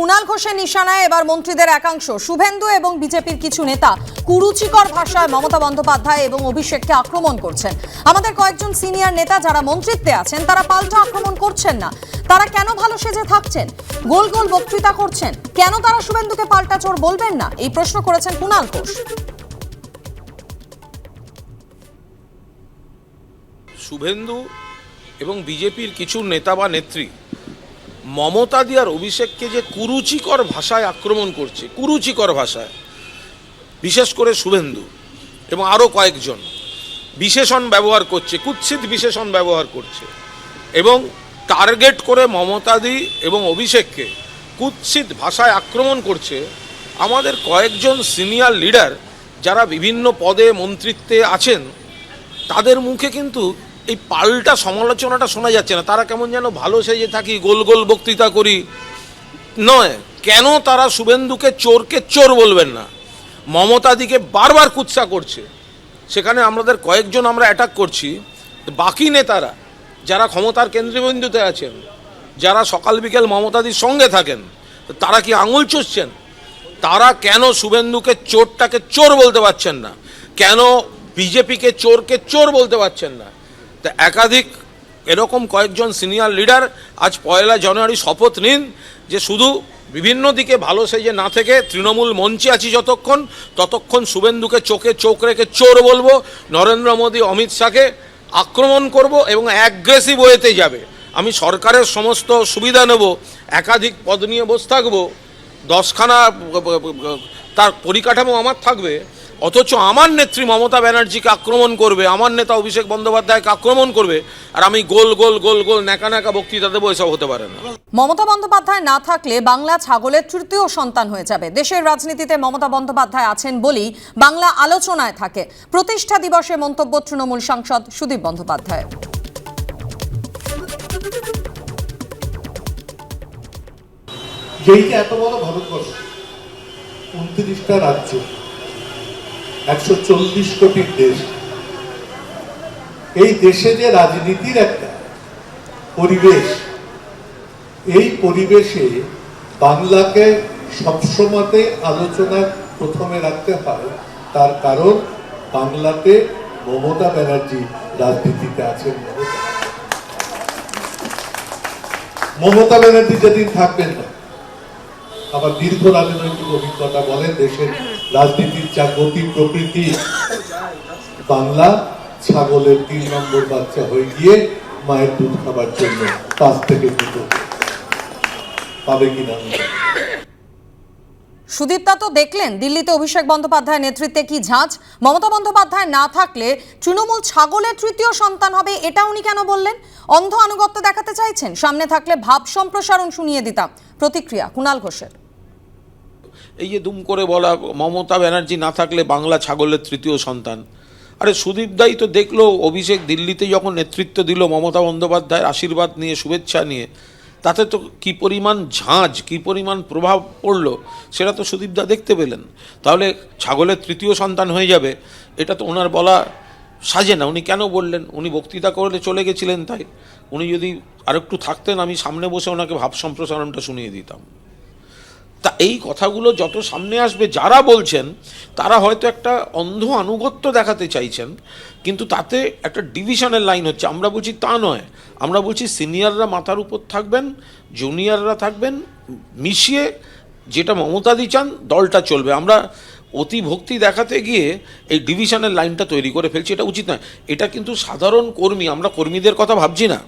কুণাল ঘোষের নিশানায় এবার মন্ত্রীদের একাংশ। শুভেন্দু এবং বিজেপির কিছু নেতা কুরুচিকর ভাষায় মমতা বন্দ্যোপাধ্যায় এবং অভিষেককে আক্রমণ করছেন। আমাদের কয়েকজন সিনিয়র নেতা যারা মন্ত্রিত্বে আছেন, তারা পাল্টা আক্রমণ করছেন না। তারা কেন ভালো সেজে থাকছেন? গোল গোল বক্তৃতা করছেন। কেন তারা শুভেন্দুকে পাল্টা চোর বলবেন না? এই প্রশ্ন করেছেন কুণাল ঘোষ। শুভেন্দু এবং বিজেপির কিছু নেতা বা নেত্রী মমতা দিয়ার অভিষেককে যে কুরুচিকর ভাষায় আক্রমণ করছে, কুরুচিকর ভাষায়, বিশেষ করে শুভেন্দু এবং আরও কয়েকজন বিশেষণ ব্যবহার করছে, কুৎসিত বিশেষণ ব্যবহার করছে এবং টার্গেট করে মমতাদি এবং অভিষেককে কুৎসিত ভাষায় আক্রমণ করছে, আমাদের কয়েকজন সিনিয়র লিডার যারা বিভিন্ন পদে মন্ত্রিত্বে আছেন, তাদের মুখে কিন্তু এই পাল্টা সমালোচনাটা শোনা যাচ্ছে না। তারা কেমন যেন ভালো সেজে থাকি, গোল গোল বক্তৃতা করি। নয়, কেন তারা শুভেন্দুকে চোরকে চোর বলবেন না? মমতাদিকে বারবার কুৎসা করছে। সেখানে আমাদের কয়েকজন আমরা অ্যাটাক করছি। বাকি নেতারা, যারা ক্ষমতার কেন্দ্রবিন্দুতে আছেন, যারা সকাল বিকেল মমতাদির সঙ্গে থাকেন, তারা কি আঙুল চুষছেন? তারা কেন শুভেন্দুকে চোরটাকে চোর বলতে পারছেন না? কেন বিজেপিকে চোরকে চোর বলতে পারছেন না? তা একাধিক এরকম কয়েকজন সিনিয়র লিডার আজ পয়লা জানুয়ারি শপথ নিন যে শুধু বিভিন্ন দিকে ভালো সেজে না থেকে তৃণমূল মঞ্চে আছি যতক্ষণ, ততক্ষণ শুভেন্দুকে চোখে চোখ রেখে চোর বলব, নরেন্দ্র মোদী, অমিত শাহকে আক্রমণ করব এবং অ্যাগ্রেসিভ ওয়েতে যাবে। আমি সরকারের সমস্ত সুবিধা নেব, একাধিক পদ নিয়ে বসে থাকব, দশখানা তার পরিকাঠামো আমার থাকবে অথচ আমার নেত্রী মমতা ব্যানার্জিকে আক্রমণ করবে আমার নেতা অভিষেক বন্দ্যোপাধ্যায়কে আক্রমণ করবে আর আমি গোল গোল গোল গোল ন্যাকা ন্যাকা বক্তৃতা দেবো এসব হতে পারে না। মমতা বন্দ্যোপাধ্যায় না থাকলে বাংলা ছাগলের তৃতীয় সন্তান হয়ে যাবে। দেশের রাজনীতিতে মমতা বন্দ্যোপাধ্যায় আছেন বলেই বাংলা আলোচনায় থাকে। প্রতিষ্ঠা দিবসে মন্তব্য তৃণমূল সাংসদ সুদীপ বন্দ্যোপাধ্যায়। যেই এত বড় ভারতবর্ষ উনত্রিশটা রাজ্য একশো চল্লিশ কোটির দেশ। এই দেশে যে রাজনীতির একটা পরিবেশ, এই পরিবেশে বাংলাকে সবসময়তে প্রথমে রাখতে হয়, তার কারণ বাংলাতে মমতা ব্যানার্জি রাজনীতিতে আছেন মমতা ব্যানার্জি যেদিন থাকবেন না, আবার দীর্ঘ রাজনৈতিক অভিজ্ঞতা বলেন দেশের রাজনীতির যা গতি প্রকৃতি, বাংলা ছাগলের তিন নম্বর বাচ্চা হয়ে গিয়ে মায়ের দুধ খাবার জন্য পাঁচ থেকে দুটো পাবে কিনা? সুদীপ্তা তো দেখলেন, দিল্লিতে অভিষেক বন্দ্যোপাধ্যায়ের নেতৃত্বে কি ঝাঁজ? মমতা বন্দ্যোপাধ্যায় না থাকলে তৃণমূল ছাগলের তৃতীয় সন্তান হবে, এটা উনি কেন বললেন? অন্ধ আনুগত্য দেখাতে চাইছেন, সামনে থাকলে ভাব সম্প্রসারণ শুনিয়ে দিতাম। প্রতিক্রিয়া, কুণাল ঘোষের। এই যে দুম করে বলা মমতা ব্যানার্জি না থাকলে বাংলা ছাগলের তৃতীয় সন্তান। আরে সুদীপ দাই তো দেখল অভিষেক দিল্লিতে যখন নেতৃত্ব দিল মমতা বন্দ্যোপাধ্যায়ের আশীর্বাদ নিয়ে, শুভেচ্ছা নিয়ে, তাতে তো কি পরিমাণ ঝাঁজ, কি পরিমাণ প্রভাব পড়ল, সেটা তো সুদীপদা দেখতে পেলেন। তাহলে ছাগলের তৃতীয় সন্তান হয়ে যাবে, এটা তো ওনার বলা সাজে না। উনি কেন বললেন? উনি বক্তৃতা করলে চলে গেছিলেন তাই। উনি যদি আরেকটু থাকতেন, আমি সামনে বসে ওনাকে ভাব সম্প্রসারণটা শুনিয়ে দিতাম। তা এই কথাগুলো যত সামনে আসবে, যারা বলছেন, তারা হয়তো একটা অন্ধ আনুগত্য দেখাতে চাইছেন, কিন্তু তাতে একটা ডিভিশনের লাইন হচ্ছে। আমরা বলছি তা নয়। আমরা বলছি সিনিয়ররা মাথার উপর থাকবেন জুনিয়ররা থাকবেন, মিশিয়ে যেটা মমতাদি চান, দলটা চলবে। আমরা অতি ভক্তি দেখাতে গিয়ে এই ডিভিশনের লাইনটা তৈরি করে ফেলছি, এটা উচিত নয়। এটা কিন্তু সাধারণ কর্মী, আমরা কর্মীদের কথা ভাবছি না।